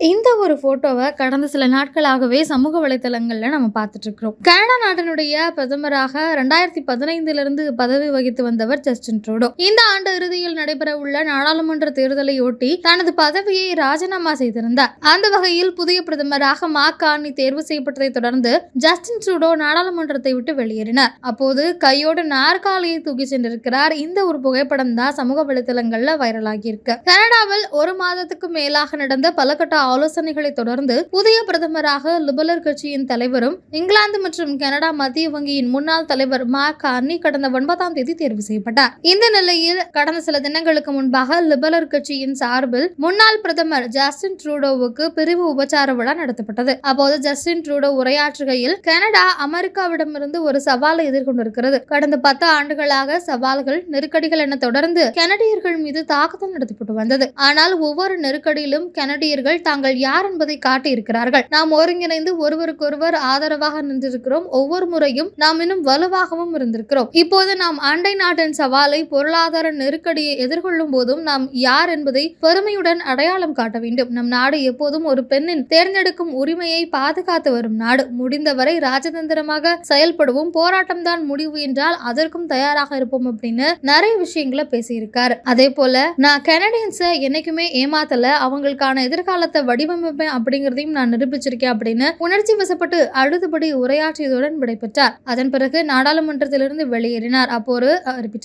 இந்த ஒரு போட்டோவை கடந்த சில நாட்களாகவே சமூக வலைத்தளங்களில் நம்ம பார்த்துட்டு இருக்கிறோம் கனடா நாட்டினுடைய பிரதமராக ரெண்டாயிரத்தி பதினைந்துல இருந்து பதவி வகித்து வந்தவர் ஜஸ்டின் ட்ரூடோ. இந்த ஆண்டு இறுதியில் நடைபெற உள்ள நாடாளுமன்ற தேர்தலையொட்டி தனது பதவியை ராஜினாமா செய்திருந்தார். அந்த வகையில் புதிய பிரதமராக மா கார்னி தேர்வு செய்யப்பட்டதை தொடர்ந்து ஜஸ்டின் ட்ரூடோ நாடாளுமன்றத்தை விட்டு வெளியேறினார். அப்போது கையோடு நாற்காலியை தூக்கி சென்றிருக்கிறார். இந்த ஒரு புகைப்படம் தான் சமூக வலைத்தளங்களில் வைரலாகியிருக்கு கனடாவில் ஒரு மாதத்துக்கு மேலாக நடந்த பல கட்ட ஆலோசனைகளை தொடர்ந்து புதிய பிரதமராக லிபரல் கட்சியின் தலைவரும் இங்கிலாந்து மற்றும் கனடா மத்திய வங்கியின் முன்னாள் தலைவர் மார்க் கார்னி கடந்த ஒன்பதாம் தேதி தேர்வு செய்யப்பட்டார். இந்த நிலையில் கடந்த சில தினங்களுக்கு முன்பாக லிபரல் கட்சியின் சார்பில் முன்னாள் பிரதமர் ஜஸ்டின் ட்ரூடோவுக்கு பிரிவு உபச்சார விழா நடத்தப்பட்டது. அப்போது ஜஸ்டின் ட்ரூடோ உரையாற்றுகையில் கனடா அமெரிக்காவிடமிருந்து ஒரு சவாலை எதிர்கொண்டிருக்கிறது. கடந்த பத்து ஆண்டுகளாக சவால்கள் நெருக்கடிகள் என தொடர்ந்து கனடியர்கள் மீது தாக்குதல் நடத்தப்பட்டு வந்தது. ஆனால் ஒவ்வொரு நெருக்கடியிலும் கனடியர்கள் தாங்கள் யார் என்பதை காட்டியிருக்கிறார்கள். நாம் ஒருங்கிணைந்து ஒருவருக்கொருவர் ஆதரவாக நின்றிருக்கிறோம். ஒவ்வொரு முறையும் நாம் இன்னும் வலுவாகவும் இருந்திருக்கிறோம். இப்போது நாம் அண்டை நாட்டின் சவாலை பொருளாதார நெருக்கடியை எதிர்கொள்ளும் போதும் நாம் யார் என்பதை பெருமையுடன் அடையாளம் காட்ட வேண்டும். நம் நாடு எப்போதும் ஒரு பெண்ணின் தேர்ந்தெடுக்கும் உரிமையை பாதுகாத்து வரும் நாடு. முடிந்தவரை ராஜதந்திரமாக செயல்படுவோம். போராட்டம் தான் முடிவு என்றால் அதற்கும் தயாராக இருப்போம் அப்படின்னு நிறைய விஷயங்களை பேசியிருக்காரு. அதே போல நான் கனடியன்ஸை என்னைக்குமே ஏமாத்தல. அவங்களுக்கான எதிர்காலத்தை வடிவமைப்பேன் அப்படிங்கிறதையும் நான் நிரூபிச்சிருக்கேன் அப்படின்னு உணர்ச்சி வசப்பட்டு அழுதுபடி உரையாற்றியதுடன் விடைபெற்றார். அதன் பிறகு நாடாளுமன்றத்திலிருந்து வெளியேறினார். அப்போது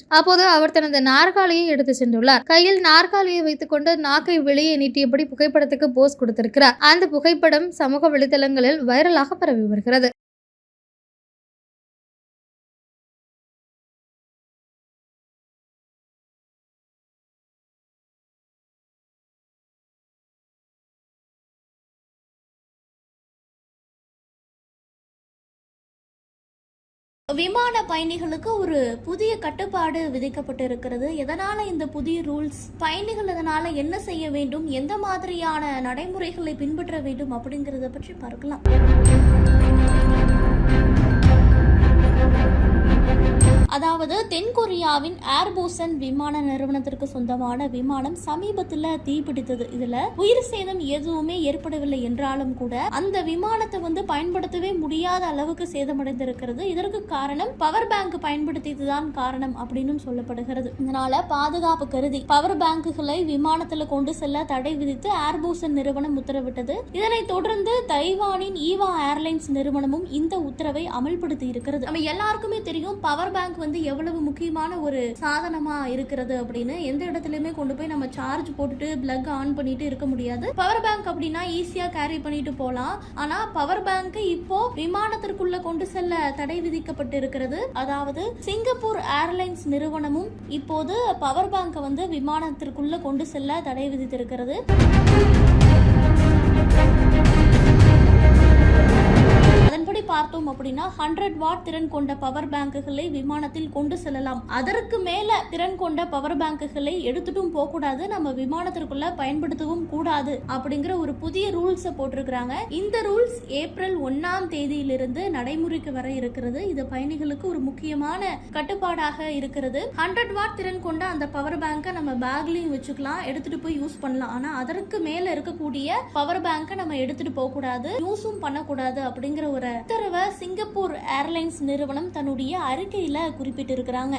அப்போது அவர் தனது நாற்காலியை எடுத்து சென்றுள்ளார். கையில் நாற்காலியை வைத்துக்கொண்டு நாக்கை வெளியே நீட்டியபடி புகைப்படத்துக்கு போஸ் கொடுத்திருக்கிறார். அந்த புகைப்படம் சமூக வலைதளங்களில் வைரலாக பரவி வருகிறது. விமான பயணிகளுக்கு ஒரு புதிய கட்டுப்பாடு விதிக்கப்பட்டு இருக்கிறது எதனால இந்த புதிய ரூல்ஸ் பயணிகள் இதனால என்ன செய்ய வேண்டும்? எந்த மாதிரியான நடைமுறைகளை பின்பற்ற வேண்டும் அப்படிங்கறத பற்றி பார்க்கலாம். தென்கொரியாவின் ஏர்போசன் விமான நிறுவனத்திற்கு சொந்தமான விமானம் சமீபத்தில் தீப்பிடித்தது. இதுல உயிர் சேதம் எதுவுமே ஏற்படவில்லை என்றாலும் கூட அந்த விமானத்தை வந்து பயன்படுத்தவே முடியாத அளவுக்கு சேதமடைந்திருக்கிறது. இதற்கு காரணம் பவர் பேங்க் பயன்படுத்தியதுதான் காரணம் அப்படின்னு சொல்லப்படுகிறது. இதனால பாதுகாப்பு கருதி பவர் பேங்குகளை விமானத்துல கொண்டு செல்ல தடை விதித்து ஏர்போசன் நிறுவனம் உத்தரவிட்டது. இதனைத் தொடர்ந்து தைவானின் ஈவா ஏர்லைன்ஸ் நிறுவனமும் இந்த உத்தரவை அமல்படுத்தி இருக்கிறது. நம்ம எல்லாருக்குமே தெரியும் பவர் பேங்க் வந்து எவ்வளவு முக்கியமான ஒரு சாதனமா இருக்கிறது அப்படின்னு எந்த இடத்துலயுமே கொண்டு போய் நம்ம சார்ஜ் போட்டுட்டு பிளக் ஆன் பண்ணிட்டு இருக்க முடியாது. பவர் பேங்க் அப்படின்னா ஈஸியா கேரி பண்ணிட்டு போகலாம் ஆனா பவர் பேங்க் இப்போ விமானத்திற்குள்ள கொண்டு செல்ல தடை விதிக்கப்பட்டு இருக்கிறது. அதாவது சிங்கப்பூர் ஏர்லைன்ஸ் நிறுவனமும் இப்போது பவர் பேங்கை வந்து விமானத்திற்குள்ள கொண்டு செல்ல தடை விதித்திருக்கிறது. பார்த்தோம் அப்படின்னா ஹண்ட்ரட் வாட் திறன் கொண்ட பவர் பேங்குகளை விமானத்தில் கொண்டு செல்லலாம். அதற்கு மேல திறன் கொண்ட பவர் பேங்குகளை எடுத்துட்டும் போக கூடாது நம்ம விமானத்திற்குள்ள பயன்படுத்தவும் கூடாது அப்படிங்கிற ஒரு புதிய ரூல்ஸ் போட்டிருக்கிறாங்க. இந்த ரூல்ஸ் ஏப்ரல் ஒன்னாம் தேதியிலிருந்து நடைமுறைக்கு வர இருக்கிறது. இது பயணிகளுக்கு ஒரு முக்கியமான கட்டுப்பாடாக இருக்கிறது. ஹண்ட்ரட் வாட் திறன் கொண்ட அந்த பவர் பேங்கை நம்ம பேக்லயும் வச்சுக்கலாம் எடுத்துட்டு போய் யூஸ் பண்ணலாம். ஆனா அதற்கு மேல இருக்கக்கூடிய பவர் பேங்கை நம்ம எடுத்துட்டு போக கூடாது யூஸும் பண்ணக்கூடாது அப்படிங்கிற ஒரு உத்தரவை சிங்கப்பூர் ஏர்லைன்ஸ் நிறுவனம் தன்னுடைய அறிக்கையில குறிப்பிட்டிருக்கிறாங்க.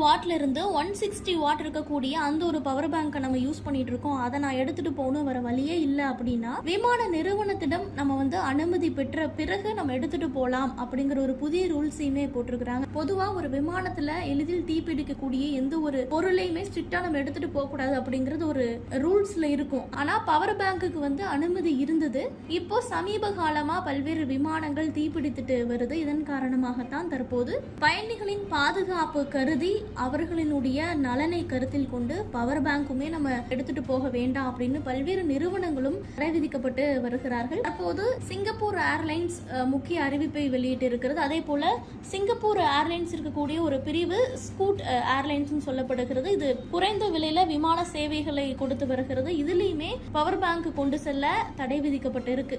ஹண்ட்ரட் வாட்ல இருந்து ஒன் சிக்ஸ்டி வாட் இருக்கக்கூடிய அந்த ஒரு பவர் பேங்கை நம்ம யூஸ் பண்ணிட்டு இருக்கோம். அதை நான் எடுத்துட்டு போகணும் வர வழியே இல்லை அப்படின்னா விமான நிறுவனத்திடம் நம்ம வந்து அனுமதி பெற்ற பிறகு நம்ம எடுத்துட்டு போகலாம் அப்படிங்கிற ஒரு புதிய ரூல்ஸையுமே போட்டிருக்கிறாங்க. பொதுவா ஒரு விமானத்துல எளிதில் தீப்பிடிக்கக்கூடிய எந்த ஒரு பொருளையுமே ஸ்ட்ரிக்டா நம்ம எடுத்துட்டு போக கூடாது அப்படிங்கிறது ஒரு ரூல்ஸ்ல இருக்கும். ஆனா பவர் பேங்குக்கு வந்து அனுமதி இருந்தது. இப்போ சமீப காலமா பல்வேறு விமானங்கள் தீப்பிடித்துட்டு வருது. இதன் காரணமாகத்தான் தற்போது பயணிகளின் பாதுகாப்பு கருதி அவர்களினுடைய நலனை கருத்தில் கொண்டு பவர் பேங்க்குமே நம்ம எடுத்துட்டு போக வேண்டாம் அப்படின்னு பல்வேறு நிறுவனங்களும் தடை விதிக்கப்பட்டு வருகிறார்கள். அப்போது சிங்கப்பூர் ஏர்லைன்ஸ் முக்கிய அறிவிப்பை வெளியிட்டு இருக்கிறது அதே போல சிங்கப்பூர் ஏர்லைன்ஸ் இருக்கக்கூடிய ஒரு பிரிவு ஸ்கூட் ஏர்லைன்ஸ் சொல்லப்படுகிறது. இது குறைந்த விலையில விமான சேவைகளை கொடுத்து வருகிறது. இதுலயுமே பவர் பேங்க் கொண்டு செல்ல தடை விதிக்கப்பட்டு இருக்கு